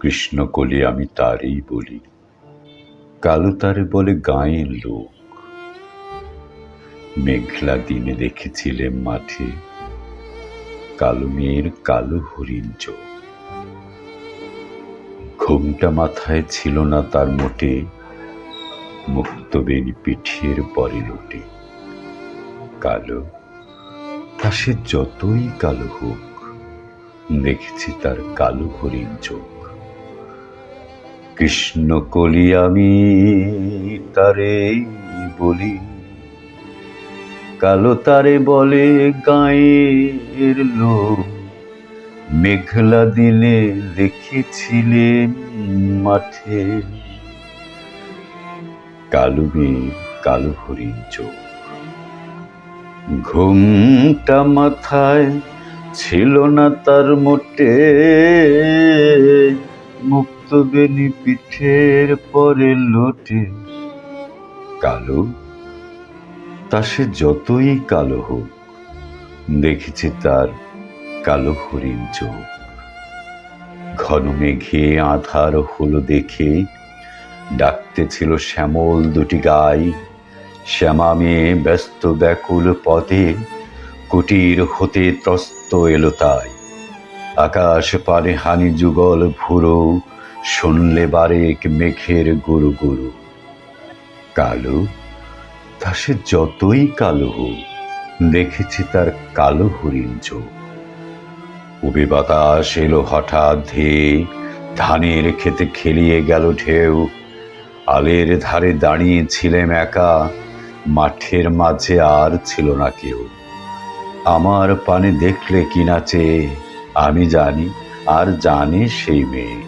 কৃষ্ণকলি আমি তারই বলি, কালো তারে বলে গাঁয়ের লোক। মেঘলা দিনে দেখেছিলেন মাঠে, কালো মেয়ের কালো হরিণ চোখ। ঘুমটা মাথায় ছিল না তার মোটে মুক্তবেণী পিঠের পরে লোটে। কালো, তা সে যতই কালো হোক, দেখেছি তার কালো হরিণ চোখ। কৃষ্ণ কলি আমি তারে বলি। কালো তারে বলে গায়ের লোক, মেঘলা দিনে দেখেছিলেন মাঠে। কালো মেয়ে, কালো হরিণ চোখ। ঘুমটা মাথায় ছিল না তার মোটে বেনি পিঠের পরে লোটে। কালো, তা সে যতই কালো হোক, দেখেছি তার কালো হরিণ চোখ। ঘন মেঘে আধার হলো দেখে ডাকতে ছিল শ্যামল দুটি গাই। শ্যামা মেয়ে ব্যস্ত ব্যাকুল পথে কুটির হতে ত্রস্ত এলো তাই। আকাশ পারে হানি যুগল ভুরো শুনলে বারেক মেঘের গুরু গুরু। কালো, তা সে যতই কালো হোক, দেখেছি তার কালো হরিণ চোখ। উবে বাতাস এলো হঠাৎ ধেয়ে ধানের খেতে খেলিয়ে গেল ঢেউ। আলের ধারে দাঁড়িয়েছিলেম একা, মাঠের মাঝে আর ছিল না কেউ। আমার পানে দেখলে কি নাচে, আমি জানি আর জানে সেই মেয়ে।